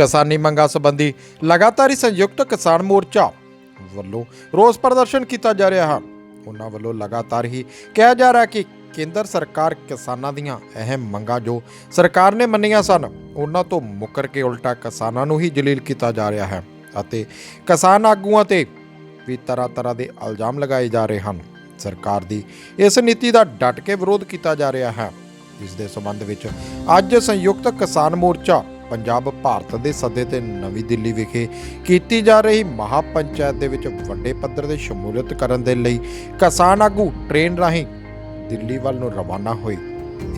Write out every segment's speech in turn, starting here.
ਕਿਸਾਨੀ ਮੰਗਾਂ ਸੰਬੰਧੀ ਲਗਾਤਾਰ ਹੀ ਸੰਯੁਕਤ ਕਿਸਾਨ ਮੋਰਚਾ ਵੱਲੋਂ ਰੋਸ ਪ੍ਰਦਰਸ਼ਨ ਕੀਤਾ ਜਾ ਰਿਹਾ ਹੈ। ਉਹਨਾਂ ਵੱਲੋਂ ਲਗਾਤਾਰ ਹੀ ਕਿਹਾ ਜਾ ਰਿਹਾ ਕਿ ਕੇਂਦਰ ਸਰਕਾਰ ਕਿਸਾਨਾਂ ਦੀਆਂ ਅਹਿਮ ਮੰਗਾਂ ਜੋ ਸਰਕਾਰ ਨੇ ਮੰਨੀਆਂ ਸਨ, ਉਹਨਾਂ ਤੋਂ ਮੁੱਕਰ ਕੇ ਉਲਟਾ ਕਿਸਾਨਾਂ ਨੂੰ ਹੀ ਜਲੀਲ ਕੀਤਾ ਜਾ ਰਿਹਾ ਹੈ ਅਤੇ ਕਿਸਾਨ ਆਗੂਆਂ ਤੇ ਵੀ ਤਰ੍ਹਾਂ ਤਰ੍ਹਾਂ ਦੇ ਇਲਜ਼ਾਮ ਲਗਾਏ ਜਾ ਰਹੇ ਹਨ। ਸਰਕਾਰ ਦੀ ਇਸ ਨੀਤੀ ਦਾ ਡਟ ਕੇ ਵਿਰੋਧ ਕੀਤਾ ਜਾ ਰਿਹਾ ਹੈ। ਇਸ ਦੇ ਸੰਬੰਧ ਵਿੱਚ ਅੱਜ ਸੰਯੁਕਤ ਕਿਸਾਨ ਮੋਰਚਾ ਪੰਜਾਬ ਭਾਰਤ ਦੇ ਸੱਦੇ ਤੇ ਨਵੀਂ ਦਿੱਲੀ ਵਿਖੇ ਕੀਤੀ ਜਾ ਰਹੀ ਮਹਾ ਪੰਚਾਇਤ ਦੇ ਵਿੱਚ ਵੱਡੇ ਪੱਧਰ ਤੇ ਸ਼ਮੂਲੀਅਤ ਕਰਨ ਦੇ ਲਈ ਕਿਸਾਨ ਆਗੂ ਟ੍ਰੇਨ ਰਾਹੀਂ ਦਿੱਲੀ ਵੱਲ ਨੂੰ ਰਵਾਨਾ ਹੋਏ।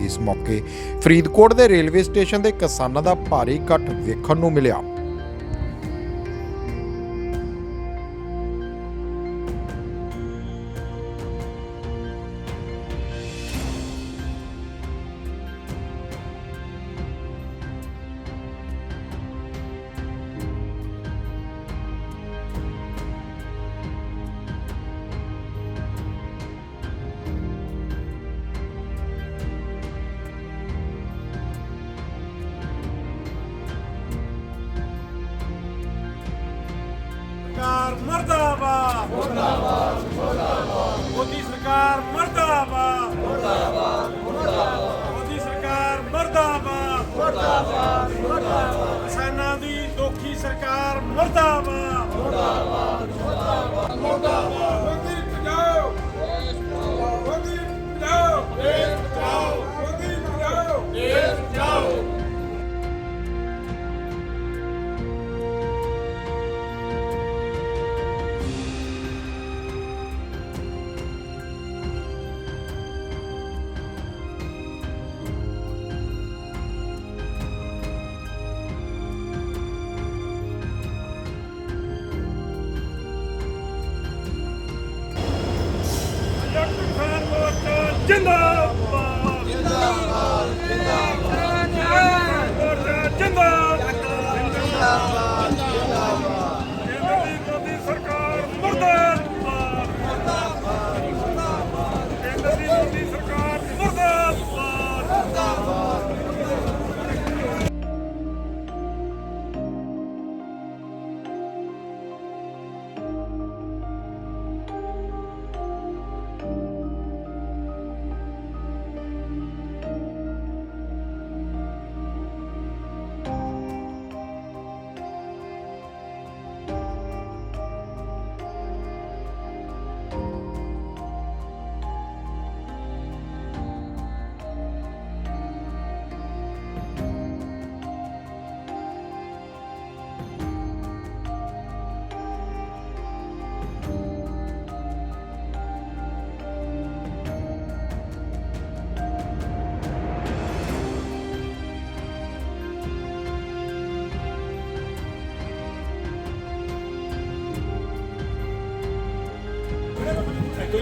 ਇਸ ਮੌਕੇ ਫਰੀਦਕੋਟ ਦੇ ਰੇਲਵੇ ਸਟੇਸ਼ਨ ਦੇ ਕਿਸਾਨਾਂ ਦਾ ਭਾਰੀ ਇਕੱਠ ਵੇਖਣ ਨੂੰ ਮਿਲਿਆ। ਮਰਦਾਬਾਦ ਮਰਦਾਬਾਦ। ਮੋਦੀ ਸਰਕਾਰ ਮਰਦਾਬਾਦ। ਮਰਦਾਬਾਦ। ਮਰਦਾਬਾਦ ਮੋਦੀ ਸਰਕਾਰ ਮਰਦਾਬਾਦ। ਮਰਦਾਬਾਦ ਮਰਦਾਬਾਦ। ਕਿਸਾਨਾਂ ਦੀ ਦੋਖੀ ਸਰਕਾਰ ਮਰਦਾਬਾਦ ਮਰਦਾਬਾਦ। ਮਰਦਾਬਾਦ ਮਰਦਾਬਾਦ।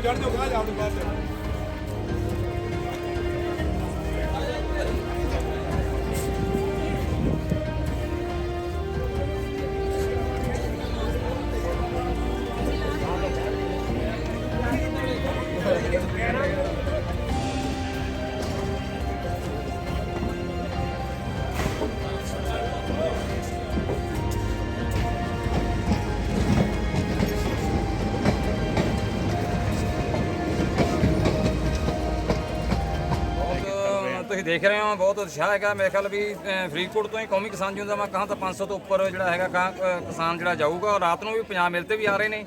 ਤੂੰ ਚੜ ਜਾਓ ਕਾ ਤੁਸੀਂ ਦੇਖ ਰਹੇ ਹੋ, ਬਹੁਤ ਉਤਸ਼ਾਹ ਹੈਗਾ। ਮੇਰੇ ਖਿਆਲ ਵੀ ਫਰੀਦਕੋਟ ਤੋਂ ਹੀ ਕੌਮੀ ਕਿਸਾਨ ਜੂਨ ਦਾ ਮੈਂ ਕਹਾਂ ਤਾਂ 500 ਤੋਂ ਉੱਪਰ ਜਿਹੜਾ ਹੈਗਾ ਕਾਂ- ਕਿਸਾਨ ਜਿਹੜਾ ਜਾਊਗਾ। ਔਰ ਰਾਤ ਨੂੰ ਵੀ ਪੰਜਾਬ ਮਿਲ ਤੇ ਵੀ ਆ ਰਹੇ ਨੇ।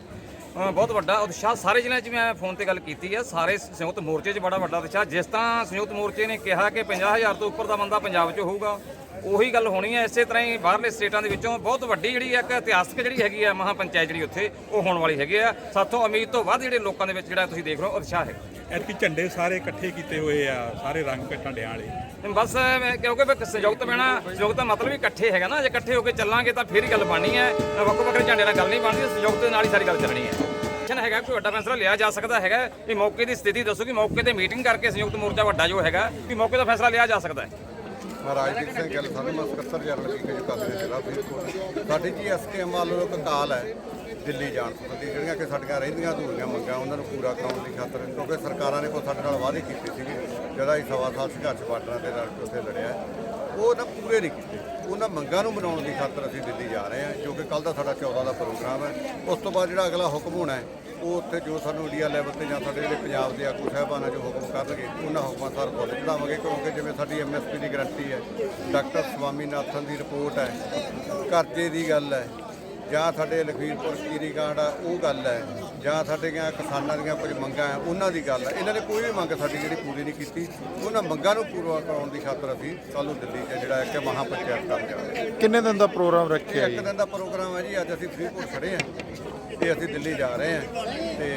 ਬਹੁਤ ਵੱਡਾ ਉਤਸ਼ਾਹ। ਸਾਰੇ ਜ਼ਿਲ੍ਹਿਆਂ 'ਚ ਮੈਂ ਫੋਨ ਤੇ ਗੱਲ ਕੀਤੀ ਹੈ ਸਾਰੇ ਸੰਯੁਕਤ ਮੋਰਚੇ 'ਚ ਬੜਾ ਵੱਡਾ ਉਤਸ਼ਾਹ। ਜਿਸ ਤਰ੍ਹਾਂ ਸੰਯੁਕਤ ਮੋਰਚੇ ਨੇ ਕਿਹਾ ਕਿ 50000 ਤੋਂ ਉੱਪਰ ਦਾ ਬੰਦਾ ਪੰਜਾਬ 'ਚ ਹੋਊਗਾ, ਉਹੀ ਗੱਲ ਹੋਣੀ ਹੈ ਇਸੇ ਤਰ੍ਹਾਂ ਹੀ ਬਾਹਰਲੇ ਸਟੇਟਾਂ ਦੇ ਵਿੱਚੋਂ ਬਹੁਤ ਵੱਡੀ ਜਿਹੜੀ ਇੱਕ ਇਤਿਹਾਸਕ ਜਿਹੜੀ ਹੈਗੀ ਆ ਮਹਾ ਪੰਚਾਇਤ ਜਿਹੜੀ ਉੱਥੇ, ਉਹ ਹੋਣ ਵਾਲੀ ਹੈਗੀ ਆ। ਸਾਥੋਂ ਉਮੀਦ ਤੋਂ ਵੱਧ ਜਿਹੜੇ ਲੋਕਾਂ ਦੇ ਵਿੱਚ ਜਿਹੜਾ ਤੁਸੀਂ ਦੇਖ ਰਹੇ ਹੋ, ਉਤਸ਼ਾਹ ਹੈ। ਐਤਕੀ ਝੰਡੇ ਸਾਰੇ ਇਕੱਠੇ ਕੀਤੇ ਹੋਏ ਆ ਸਾਰੇ ਰੰਗ ਝੰਡਿਆਂ ਵਾਲੇ। ਤੇ ਬਸ ਮੈਂ- ਕਿਉਂਕਿ ਫਿਰ ਸੰਯੁਕਤ ਬਹਿਣਾ ਸੰਯੁਕਤ ਦਾ ਮਤਲਬ ਹੀ ਇਕੱਠੇ ਹੈਗਾ ਨਾ ਜੇ ਇਕੱਠੇ ਹੋ ਕੇ ਚੱਲਾਂਗੇ ਤਾਂ ਫੇਰ ਹੀ ਗੱਲ ਬਣਨੀ ਹੈ। ਵੱਖੋ ਵੱਖਰੇ ਝੰਡੇ ਨਾਲ ਗੱਲ ਨਹੀਂ ਬਣਦੀ ਸੰਯੁਕਤ ਦੇ ਨਾਲ ਹੀ ਸਾਰੀ ਗੱਲ ਚੱਲਣੀ ਹੈ। ਐਕਸ਼ਨ ਹੈਗਾ ਕੋਈ ਵੱਡਾ ਫੈਸਲਾ ਲਿਆ ਜਾ ਸਕਦਾ ਹੈਗਾ ਇਹ ਮੌਕੇ ਦੀ ਸਥਿਤੀ ਦੱਸੋ ਕਿ ਮੌਕੇ ਤੇ ਮੀਟਿੰਗ ਕਰਕੇ ਸੰਯੁਕਤ ਮੋਰਚਾ ਵੱਡਾ ਜੋ ਹੈਗਾ ਕਿ ਮੌਕੇ ਦਾ ਫੈਸਲਾ ਲਿਆ ਜਾ ਸਕਦਾ ਹੈ। ਰਾਜਦੀਪ ਸਿੰਘ ਗਿੱਲ ਸਾਡੇ ਮੈਂ ਸਕੱਤਰ ਜਨਰਲ ਜੋ ਕਰਦੇ ਜ਼ਿਲ੍ਹਾ ਫਰੀਦਕੋਟ ਸਾਡੀ ਜੀ ਐਸਕੇਐਮ ਵੱਲੋਂ ਇੱਕ ਕਾਲ ਹੈ ਦਿੱਲੀ ਜਾਣ ਸੰਬੰਧੀ ਜਿਹੜੀਆਂ ਕਿ ਸਾਡੀਆਂ ਰਹਿੰਦੀਆਂ ਅਧੂਰੀਆਂ ਮੰਗਾਂ, ਉਹਨਾਂ ਨੂੰ ਪੂਰਾ ਕਰਾਉਣ ਦੀ ਖਾਤਰ, ਕਿਉਂਕਿ ਸਰਕਾਰਾਂ ਨੇ ਕੋਈ ਸਾਡੇ ਨਾਲ ਵਾਅਦੇ ਕੀਤੇ ਸੀਗੇ। ਜਿਹੜਾ ਅਸੀਂ ਸਵਾ ਸਾਲ ਸੰਘਰਸ਼ ਬਾਰਡਰਾਂ ਦੇ ਨਾਲ ਉੱਥੇ ਲੜਿਆ। ਉਹ ਨਾ ਪੂਰੇ ਨਹੀਂ ਕੀਤੇ। ਉਹਨਾਂ ਮੰਗਾਂ ਨੂੰ ਬਣਾਉਣ ਦੀ ਖਾਤਰ ਅਸੀਂ ਦਿੱਲੀ ਜਾ ਰਹੇ ਹਾਂ, ਜੋ ਕਿ ਕੱਲ ਦਾ ਸਾਡਾ 14 ਦਾ ਪ੍ਰੋਗਰਾਮ ਹੈ। ਉਸ ਤੋਂ ਬਾਅਦ ਜਿਹੜਾ ਅਗਲਾ ਹੁਕਮ ਹੋਣਾ ਹੈ, ਉਹ ਉੱਥੇ ਜੋ ਸਾਨੂੰ ਇੰਡੀਆ ਲੈਵਲ ਤੇ ਜਾਂ ਸਾਡੇ ਜਿਹੜੇ ਪੰਜਾਬ ਦੇ ਆਗੂ ਸਾਹਿਬਾਨਾਂ ਜੋ ਹੁਕਮ ਕਰਨਗੇ, ਉਹਨਾਂ ਹੁਕਮਾਂ ਸਰ ਫੁੱਲ ਚੜਾਵਾਂਗੇ ਕਿਉਂਕਿ ਜਿਵੇਂ ਸਾਡੀ ਐਮਐਸਪੀ ਦੀ ਗਰੰਟੀ ਹੈ, ਡਾਕਟਰ ਸਵਾਮੀਨਾਥਨ ਦੀ ਰਿਪੋਰਟ ਹੈ, ਕਰਜ਼ੇ ਦੀ ਗੱਲ ਹੈ ਜਾਂ ਸਾਡੇ ਲਖਵੀਰਪੁਰ ਕੀਰੀ ਆ ਉਹ ਗੱਲ ਹੈ। ਜਾਂ ਸਾਡੀਆਂ ਕਿਸਾਨਾਂ ਦੀਆਂ ਕੁਝ ਮੰਗਾਂ ਹੈ ਉਹਨਾਂ ਦੀ ਗੱਲ ਹੈ ਇਹਨਾਂ ਨੇ ਕੋਈ ਵੀ ਮੰਗ ਸਾਡੀ ਜਿਹੜੀ ਪੂਰੀ ਨਹੀਂ ਕੀਤੀ। ਉਹਨਾਂ ਮੰਗਾਂ ਨੂੰ ਪੂਰਾ ਕਰਾਉਣ ਦੀ ਖਾਤਰ ਅਸੀਂ ਕੱਲ੍ਹ ਨੂੰ ਦਿੱਲੀ 'ਚ ਜਿਹੜਾ ਹੈ ਕਿ ਮਹਾ ਪੰਚਾਇਤ ਕਰਨ ਜਾ ਰਹੇ ਹਾਂ। ਕਿੰਨੇ ਦਿਨ ਦਾ ਪ੍ਰੋਗਰਾਮ ਰੱਖਿਆ ਇੱਕ ਦਿਨ ਦਾ ਪ੍ਰੋਗਰਾਮ ਹੈ ਜੀ ਅੱਜ ਅਸੀਂ ਫਰੀਦਕੋਟ ਖੜੇ ਹਾਂ। ਤੇ ਅਸੀਂ ਦਿੱਲੀ ਜਾ ਰਹੇ ਹਾਂ। ਤੇ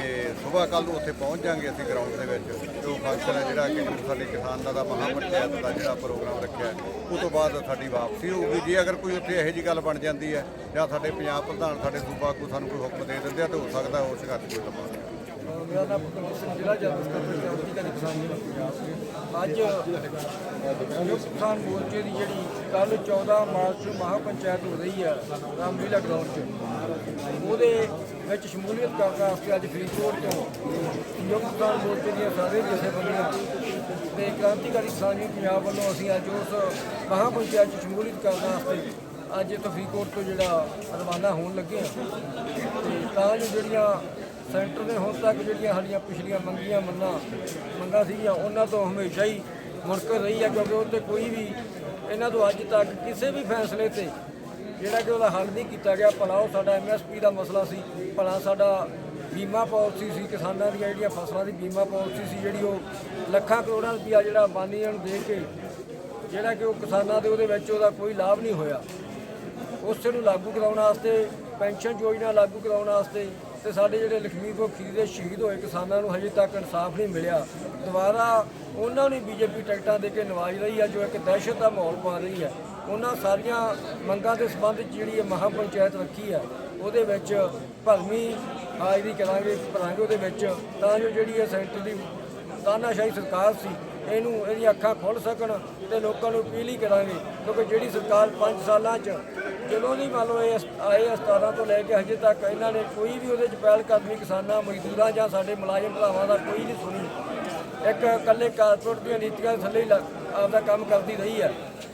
ਸਵੇਰ ਕੱਲ ਨੂੰ ਉੱਥੇ ਪਹੁੰਚ ਜਾਾਂਗੇ ਅਸੀਂ ਗਰਾਊਂਡ ਦੇ ਵਿੱਚ। ਜੋ ਫੰਕਸ਼ਨ ਹੈ ਜਿਹੜਾ ਕਿ ਸਾਡੇ ਕਿਸਾਨਾਂ ਦਾ ਮਹਾ ਪੰਚਾਇਤ ਦਾ ਜਿਹੜਾ ਪ੍ਰੋਗਰਾਮ ਰੱਖਿਆ ਹੈ, ਉਹ ਤੋਂ ਬਾਅਦ ਸਾਡੀ ਵਾਪਸੀ ਹੋਊਗੀ। ਜੇ ਅਗਰ ਕੋਈ ਉੱਥੇ ਇਹੋ ਜੀ ਗੱਲ ਬਣ ਜਾਂਦੀ ਹੈ ਜਾਂ ਸਾਡੇ ਪੰਜਾਬ ਪ੍ਰਧਾਨ ਸਾਡੇ ਸੂਬਾ ਆਗੂ ਸਾਨੂੰ ਕੋਈ ਹੁਕਮ ਦੇ ਦਿੰਦੇ ਆ ਤਾਂ ਹੋ ਸਕਦਾ ਉਹ ਸੰਘਰਸ਼ ਕੋਈ ਲੰਮਾ ਮੇਰਾ ਨਾਮ ਸਿੰਘ ਜ਼ਿਲ੍ਹਾ ਜਨਰਲ ਸਕੱਤਰ ਚੌਥੀ ਕਦੀ ਕਿਸਾਨ ਯੂਨੀਅਨ ਅੱਜ ਸੰਯੁਕਤ ਕਿਸਾਨ ਮੋਰਚੇ ਦੀ ਜਿਹੜੀ ਕੱਲ 14 ਮਾਰਚ ਨੂੰ ਮਹਾ ਪੰਚਾਇਤ ਹੋ ਰਹੀ ਹੈ, ਰਾਮਲੀਲਾ ਗਰਾਊਂਡ 'ਚ। ਉਹਦੇ ਵਿੱਚ ਸ਼ਮੂਲੀਅਤ ਕਰਨ ਵਾਸਤੇ ਅੱਜ ਫਰੀਦਕੋਟ ਤੋਂ ਸੰਯੁਕਤ ਕਿਸਾਨ ਮੋਰਚੇ ਦੀਆਂ ਸਾਰੇ ਜਥੇਬੰਦੀਆਂ ਤੇ ਕ੍ਰਾਂਤੀਕਾਰੀ ਕਿਸਾਨ ਯੂਨੀਅਨ ਪੰਜਾਬ ਵੱਲੋਂ ਅਸੀਂ ਅੱਜ ਉਸ ਮਹਾ ਪੰਚਾਇਤ 'ਚ ਸ਼ਮੂਲੀਅਤ ਕਰਨ ਵਾਸਤੇ ਅੱਜ ਇੱਥੋਂ ਫਰੀਦਕੋਟ ਤੋਂ ਜਿਹੜਾ ਰਵਾਨਾ ਹੋਣ ਲੱਗੇ ਹਾਂ। ਤਾਂ ਜੋ ਜਿਹੜੀਆਂ ਸੈਂਟਰ ਨੇ ਹੁਣ ਤੱਕ ਜਿਹੜੀਆਂ ਸਾਡੀਆਂ ਪਿਛਲੀਆਂ ਮੰਗੀਆਂ ਮੰਨਾਂ, ਮੰਗਾਂ ਸੀਗੀਆਂ, ਉਹਨਾਂ ਤੋਂ ਹਮੇਸ਼ਾ ਹੀ ਮੁਨਕਰ ਰਹੀ ਹੈ ਕਿਉਂਕਿ ਉਹ ਤੇ ਕੋਈ ਵੀ ਇਹਨਾਂ ਤੋਂ ਅੱਜ ਤੱਕ ਕਿਸੇ ਵੀ ਫੈਸਲੇ ਤੇ ਜਿਹੜਾ ਕਿ ਉਹਦਾ ਹੱਲ ਨਹੀਂ ਕੀਤਾ ਗਿਆ। ਭਲਾ ਉਹ ਸਾਡਾ ਐਮਐਸਪੀ ਦਾ ਮਸਲਾ ਸੀ, ਭਲਾ ਸਾਡਾ ਬੀਮਾ ਪਾਲਿਸੀ ਸੀ, ਕਿਸਾਨਾਂ ਦੀਆਂ ਜਿਹੜੀਆਂ ਫਸਲਾਂ ਦੀ ਬੀਮਾ ਪਾਲਿਸੀ ਸੀ, ਜਿਹੜੀ ਉਹ ਲੱਖਾਂ ਕਰੋੜਾਂ ਰੁਪਈਆ ਜਿਹੜਾ ਅੰਬਾਨੀਆਂ ਨੂੰ ਦੇ ਕੇ ਜਿਹੜਾ ਕਿ ਉਹ ਕਿਸਾਨਾਂ ਦੇ ਉਹਦੇ ਵਿੱਚ ਉਹਦਾ ਕੋਈ ਲਾਭ ਨਹੀਂ ਹੋਇਆ। ਉਸ ਨੂੰ ਲਾਗੂ ਕਰਾਉਣ ਵਾਸਤੇ, ਪੈਨਸ਼ਨ ਯੋਜਨਾ ਲਾਗੂ ਕਰਾਉਣ ਵਾਸਤੇ ਤੇ ਸਾਡੇ ਜਿਹੜੇ ਲਖਮੀਪੁਰ ਖੀਰੀ ਦੇ ਸ਼ਹੀਦ ਹੋਏ ਕਿਸਾਨਾਂ ਨੂੰ ਹਜੇ ਤੱਕ ਇਨਸਾਫ ਨਹੀਂ ਮਿਲਿਆ। ਦੁਬਾਰਾ ਉਹਨਾਂ ਨੂੰ ਬੀਜੇਪੀ ਟਿਕਟਾਂ ਦੇ ਕੇ ਨਵਾਜ ਰਹੀ ਹੈ ਜੋ ਇੱਕ ਦਹਿਸ਼ਤ ਦਾ ਮਾਹੌਲ ਪਾ ਰਹੀ ਹੈ। ਉਹਨਾਂ ਸਾਰੀਆਂ ਮੰਗਾਂ ਦੇ ਸੰਬੰਧ 'ਚ ਜਿਹੜੀ ਇਹ ਮਹਾ ਪੰਚਾਇਤ ਰੱਖੀ ਹੈ, ਉਹਦੇ ਵਿੱਚ ਭਰਮੀ ਹਾਜ਼ਰੀ ਕਰਾਂਗੇ ਭਰਾਂਗੇ ਉਹਦੇ ਵਿੱਚ। ਤਾਂ ਜੋ ਜਿਹੜੀ ਇਹ ਸੈਂਟਰ ਦੀ ਤਾਨਾਸ਼ਾਹੀ ਸਰਕਾਰ ਸੀ, ਇਹਨੂੰ, ਇਹਦੀਆਂ ਅੱਖਾਂ ਖੁੱਲ ਸਕਣ ਤੇ ਲੋਕਾਂ ਨੂੰ ਅਪੀਲ ਹੀ ਕਰਾਂਗੇ, ਕਿਉਂਕਿ ਜਿਹੜੀ ਸਰਕਾਰ 5 ਸਾਲਾਂ 'ਚ ਜਦੋਂ ਦੀ ਮੰਨ ਲਓ ਇਹ ਆਏ 17 ਤੋਂ ਲੈ ਕੇ ਹਜੇ ਤੱਕ ਇਹਨਾਂ ਨੇ ਕੋਈ ਵੀ ਉਹਦੇ 'ਚ ਪਹਿਲ ਕਦਮੀ ਕਿਸਾਨਾਂ, ਮਜ਼ਦੂਰਾਂ ਜਾਂ ਸਾਡੇ ਮੁਲਾਜ਼ਮ ਭਰਾਵਾਂ ਦਾ ਕੋਈ ਨਹੀਂ ਸੁਣੀ। ਇੱਕ ਇਕੱਲੇ ਕਾਰਪੋਰੇਟ ਦੀਆਂ ਨੀਤੀਆਂ ਦੇ ਥੱਲੇ ਹੀ ਆਪਦਾ ਕੰਮ ਕਰਦੀ ਰਹੀ ਹੈ।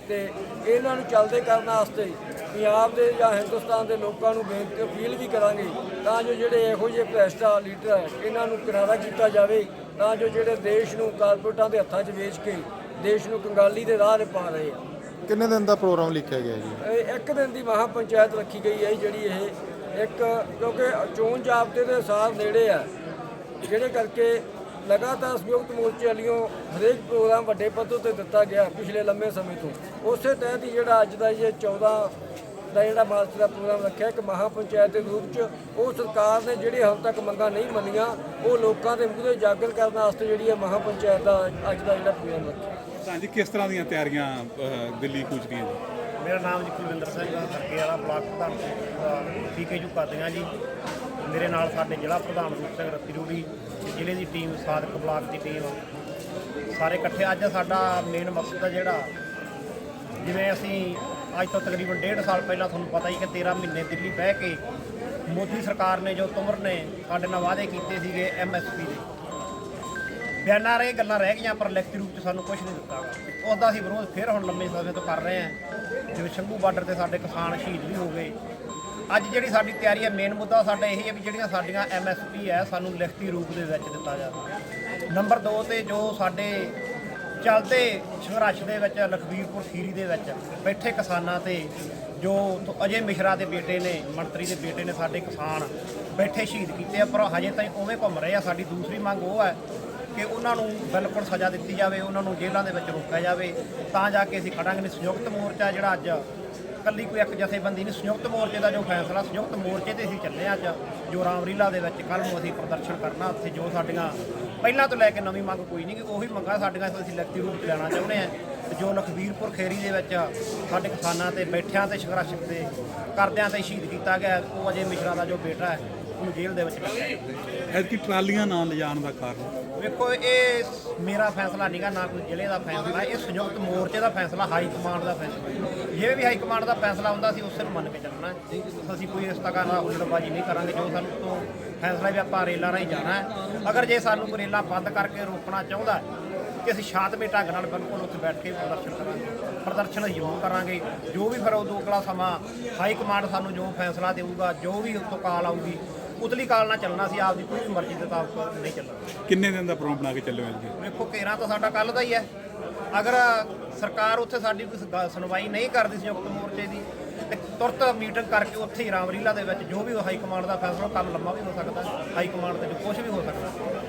ਤੇ ਇਹਨਾਂ ਨੂੰ ਚੱਲਦੇ ਕਰਨ ਵਾਸਤੇ ਪੰਜਾਬ ਦੇ ਜਾਂ ਹਿੰਦੁਸਤਾਨ ਦੇ ਲੋਕਾਂ ਨੂੰ ਬੇਨਤੀ, ਅਪੀਲ ਵੀ ਕਰਾਂਗੇ ਤਾਂ ਜੋ ਜਿਹੜੇ ਇਹੋ ਜਿਹੇ ਭ੍ਰਿਸ਼ਟਾ ਲੀਡਰ ਹੈ, ਇਹਨਾਂ ਨੂੰ ਕਿਨਾਰਾ ਕੀਤਾ ਜਾਵੇ, ਤਾਂ ਜੋ ਜਿਹੜੇ ਦੇਸ਼ ਨੂੰ ਕਾਰਪੋਰੇਟਾਂ ਦੇ ਹੱਥਾਂ 'ਚ ਵੇਚ ਕੇ ਦੇਸ਼ ਨੂੰ ਕੰਗਾਲੀ ਦੇ ਰਾਹ 'ਤੇ ਪਾ ਰਹੇ ਆ। ਕਿੰਨੇ ਦਿਨ ਦਾ ਪ੍ਰੋਗਰਾਮ ਲਿਖਿਆ ਗਿਆ ਜੀ? ਇਹ ਇੱਕ ਦਿਨ ਦੀ ਮਹਾ ਪੰਚਾਇਤ ਰੱਖੀ ਗਈ ਹੈ ਜਿਹੜੀ ਇਹ, ਇੱਕ ਕਿਉਂਕਿ ਚੋਣ ਜਾਬਤੇ ਦੇ ਸਾਲ ਨੇੜੇ ਆ, ਜਿਹੜੇ ਕਰਕੇ ਲਗਾਤਾਰ ਸੰਯੁਕਤ ਮੋਰਚੇ ਵਾਲਿਓ ਹਰੇਕ ਪ੍ਰੋਗਰਾਮ ਵੱਡੇ ਪੱਧਰ ਤੇ ਦਿੱਤਾ ਗਿਆ ਪਿਛਲੇ ਲੰਮੇ ਸਮੇਂ ਤੋਂ। ਉਸੇ ਤਹਿਤ ਹੀ ਜਿਹੜਾ ਅੱਜ ਦਾ ਇਹ 14 ਦਾ ਜਿਹੜਾ ਮਾਰਚ ਦਾ ਪ੍ਰੋਗਰਾਮ ਰੱਖਿਆ, ਇੱਕ ਮਹਾ ਪੰਚਾਇਤ ਦੇ ਰੂਪ 'ਚ, ਉਹ ਸਰਕਾਰ ਨੇ ਜਿਹੜੇ ਹੁਣ ਤੱਕ ਮੰਗਾਂ ਨਹੀਂ ਮੰਨੀਆਂ, ਉਹ ਲੋਕਾਂ ਦੇ ਮੂਹਰੇ ਜਾਗਰ ਕਰਨ ਵਾਸਤੇ ਜਿਹੜੀ ਹੈ ਮਹਾ ਪੰਚਾਇਤ ਦਾ ਅੱਜ ਦਾ ਜਿਹੜਾ ਪ੍ਰੋਗਰਾਮ ਰੱਖਿਆ। ਤਾਂ ਕਿਸ ਤਰ੍ਹਾਂ ਦੀਆਂ ਤਿਆਰੀਆਂ ਅਹ, ਦਿੱਲੀ ਕੂਚ ਦੀਆਂ? ਜੀ ਮੇਰਾ ਨਾਮ ਜੀ ਕੁਲਵਿੰਦਰ ਸਿੰਘ ਆ ਸਰਕੇ ਵਾਲਾ ਬਲਾਕ ਪ੍ਰਧਾਨ ਪੀਕੇ ਜੂ ਕਰਦੀਆਂ ਜੀ। ਮੇਰੇ ਨਾਲ ਸਾਡੇ ਜ਼ਿਲ੍ਹਾ ਪ੍ਰਧਾਨ ਰੂਪ ਸਿੰਘ ਰੱਤੀ ਰੂੜੀ ਜ਼ਿਲ੍ਹੇ ਦੀ ਟੀਮ ਸਾਦਕ ਬਲਾਕ ਦੀ ਟੀਮ। ਸਾਰੇ ਇਕੱਠੇ ਅੱਜ ਸਾਡਾ ਮੇਨ ਮਕਸਦ ਹੈ ਜਿਹੜਾ ਜਿਵੇਂ ਅਸੀਂ ਅੱਜ ਤੋਂ ਤਕਰੀਬਨ ਡੇਢ ਸਾਲ ਪਹਿਲਾਂ ਤੁਹਾਨੂੰ ਪਤਾ ਹੀ ਕਿ 13 ਮਹੀਨੇ ਦਿੱਲੀ ਬਹਿ ਕੇ ਮੋਦੀ ਸਰਕਾਰ ਨੇ ਜੋ ਤੁਮਰ ਨੇ ਸਾਡੇ ਨਾਲ ਵਾਅਦੇ ਕੀਤੇ ਸੀਗੇ ਐਮਐਸਪੀ ਦੇ। ਬਿਆਨਾਂ ਰਹੇ, ਗੱਲਾਂ ਰਹਿ ਗਈਆਂ, ਪਰ ਲਿਖਤੀ ਰੂਪ 'ਚ ਸਾਨੂੰ ਕੁਝ ਨਹੀਂ ਦਿੱਤਾ ਉਹਦਾ ਅਸੀਂ ਵਿਰੋਧ ਫਿਰ ਹੁਣ ਲੰਮੇ ਸਮੇਂ ਤੋਂ ਕਰ ਰਹੇ ਹਾਂ। ਜਿਵੇਂ ਸ਼ੰਭੂ ਬਾਰਡਰ ਤੇ ਸਾਡੇ ਕਿਸਾਨ ਸ਼ਹੀਦ ਵੀ ਹੋ ਗਏ। ਅੱਜ ਜਿਹੜੀ ਸਾਡੀ ਤਿਆਰੀ ਹੈ ਮੇਨ ਮੁੱਦਾ ਸਾਡਾ ਇਹ ਹੈ ਵੀ ਜਿਹੜੀਆਂ ਸਾਡੀਆਂ ਐਮਐਸਪੀ ਹੈ, ਸਾਨੂੰ ਲਿਖਤੀ ਰੂਪ ਦੇ ਵਿੱਚ ਦਿੱਤਾ ਜਾਵੇ। ਨੰਬਰ 2 ਤੇ ਜੋ ਸਾਡੇ ਚੱਲਦੇ ਸੰਘਰਸ਼ ਦੇ ਵਿੱਚ, ਲਖਬੀਰਪੁਰ ਖੀਰੀ ਦੇ ਵਿੱਚ ਬੈਠੇ ਕਿਸਾਨਾਂ ਤੇ, ਜੋ ਅਜੇ ਮਿਸ਼ਰਾ ਦੇ ਬੇਟੇ ਨੇ, ਮੰਤਰੀ ਦੇ ਬੇਟੇ ਨੇ ਸਾਡੇ ਕਿਸਾਨ ਬੈਠੇ ਸ਼ਹੀਦ ਕੀਤੇ ਆ, ਪਰ ਹਜੇ ਤਾਈਂ ਉਵੇਂ ਘੁੰਮ ਰਹੇ ਆ। ਸਾਡੀ ਦੂਸਰੀ ਮੰਗ ਉਹ ਹੈ ਕਿ ਉਹਨਾਂ ਨੂੰ ਬਿਲਕੁਲ ਸਜ਼ਾ ਦਿੱਤੀ ਜਾਵੇ, ਉਹਨਾਂ ਨੂੰ ਜੇਲ੍ਹਾਂ ਦੇ ਵਿੱਚ ਰੋਕਿਆ ਜਾਵੇ, ਤਾਂ ਜਾ ਕੇ ਅਸੀਂ ਖੜਾਂਗੇ ਨਹੀਂ ਸੰਯੁਕਤ ਮੋਰਚਾ ਜਿਹੜਾ ਅੱਜ ਕੱਲੀ ਕੋਈ ਇੱਕ ਜਥੇਬੰਦੀ ਨਹੀਂ, ਸੰਯੁਕਤ ਮੋਰਚੇ ਦਾ ਜੋ ਫੈਸਲਾ, ਸੰਯੁਕਤ ਮੋਰਚੇ ਤੇ ਅਸੀਂ ਚੱਲੇ ਹਾਂ ਅੱਜ, ਜੋ ਰਾਮਲੀਲਾ ਦੇ ਵਿੱਚ ਕੱਲ ਨੂੰ ਅਸੀਂ ਪ੍ਰਦਰਸ਼ਨ ਕਰਨਾ, ਉੱਥੇ ਜੋ ਸਾਡੀਆਂ ਪਹਿਲਾਂ ਤੋਂ ਲੈ ਕੇ ਨਵੀਂ ਮੰਗ ਕੋਈ ਨਹੀਂ ਕਿ ਉਹੀ ਮੰਗਾਂ ਸਾਡੀਆਂ ਅਸੀਂ ਲਿਖਤੀ ਰੂਪ ਚ ਲੈਣਾ ਚਾਹੁੰਦੇ ਹਾਂ। ਜੋ ਲਖਬੀਰਪੁਰ ਖੇਰੀ ਦੇ ਵਿੱਚ ਸਾਡੇ ਕਿਸਾਨਾਂ ਤੇ ਬੈਠਿਆਂ ਤੇ ਸੰਘਰਸ਼ ਤੇ ਕਰਦਿਆਂ ਤੇ ਸ਼ਹੀਦ ਕੀਤਾ ਗਿਆ, ਉਹ ਅਜੇ ਮਿਸ਼ਰਾ ਦਾ ਜੋ ਬੇਟਾ ਹੈ ਉਹਨੂੰ ਜੇਲ੍ਹ ਦੇ ਵਿੱਚ ਗਿਆ। ਐਤਕੀ ਟਰਾਲੀਆਂ ਨਾਲ ਲਿਜਾਣ ਦਾ ਕਾਰਨ? ਵੇਖੋ ਇਹ ਮੇਰਾ ਫੈਸਲਾ ਨਹੀਂਗਾ ਨਾ ਕੋਈ ਜ਼ਿਲ੍ਹੇ ਦਾ ਫੈਸਲਾ ਇਹ ਸੰਯੁਕਤ ਮੋਰਚੇ ਦਾ ਫੈਸਲਾ ਹਾਈ ਕਮਾਂਡ ਦਾ ਫੈਸਲਾ। ਜੇ ਵੀ ਹਾਈ ਕਮਾਂਡ ਦਾ ਫੈਸਲਾ ਹੁੰਦਾ ਸੀ ਉਸੇ ਨੂੰ ਮੰਨ ਕੇ ਚੱਲਣਾ। ਹੈ। ਅਸੀਂ ਕੋਈ ਇਸ ਤਰ੍ਹਾਂ ਦਾ ਉਲਟਬਾਜੀ ਨਹੀਂ ਕਰਾਂਗੇ ਜੋ ਸਾਨੂੰ ਤੋਂ ਫੈਸਲਾ ਵੀ ਆਪਾਂ ਰੇਲਾਂ ਰਾਹੀਂ ਜਾਣਾ ਹੈ। ਅਗਰ ਜੇ ਸਾਨੂੰ ਕੋਈ ਰੇਲਾਂ ਬੰਦ ਕਰਕੇ ਰੋਕਣਾ ਚਾਹੁੰਦਾ ਹੈ ਕਿ ਅਸੀਂ ਸ਼ਾਂਤਮਈ ਢੰਗ ਨਾਲ ਬਿਲਕੁਲ ਉੱਥੇ ਬੈਠ ਕੇ ਪ੍ਰਦਰਸ਼ਨ ਕਰਾਂਗੇ ਪ੍ਰਦਰਸ਼ਨ ਜ਼ਰੂਰ ਕਰਾਂਗੇ ਜੋ ਵੀ ਫਿਰ ਉਦੋਂ ਅਗਲਾ ਸਮਾਂ ਹਾਈ ਕਮਾਂਡ ਸਾਨੂੰ ਜੋ ਫੈਸਲਾ ਦੇਊਗਾ ਜੋ ਵੀ ਉੱਥੋਂ ਕਾਲ ਆਊਗੀ ਉਤਲੀ ਕਾਲ ਨਾਲ ਚੱਲਣਾ ਸੀ ਆਪਦੀ ਕੋਈ ਵੀ ਮਰਜ਼ੀ ਦੇ ਮੁਤਾਬਕ ਨਹੀਂ ਚੱਲਣਾ। ਕਿੰਨੇ ਦਿਨ ਦਾ ਪ੍ਰੋਗਰਾਮ ਬਣਾ ਕੇ ਚੱਲੇ ਹੋ ਜੀ ਵੇਖੋ ਘੇਰਾ ਤਾਂ ਸਾਡਾ ਕੱਲ ਦਾ ਹੀ ਹੈ। ਅਗਰ ਸਰਕਾਰ ਉੱਥੇ ਸਾਡੀ ਕੋਈ ਸ- ਸੁਣਵਾਈ ਨਹੀਂ ਕਰਦੀ ਸੰਯੁਕਤ ਮੋਰਚੇ ਦੀ ਤੇ ਤੁਰਤ ਮੀਟਿੰਗ ਕਰਕੇ ਉੱਥੇ ਹੀ ਰਾਮਲੀਲਾ ਦੇ ਵਿੱਚ ਜੋ ਵੀ ਹਾਈ ਕਮਾਂਡ ਦਾ ਫੈਸਲਾ ਕੰਮ ਲੰਮਾ ਵੀ ਹੋ ਸਕਦਾ ਹਾਈ ਕਮਾਂਡ ਤੇ ਕੁਝ ਵੀ ਹੋ ਸਕਦਾ।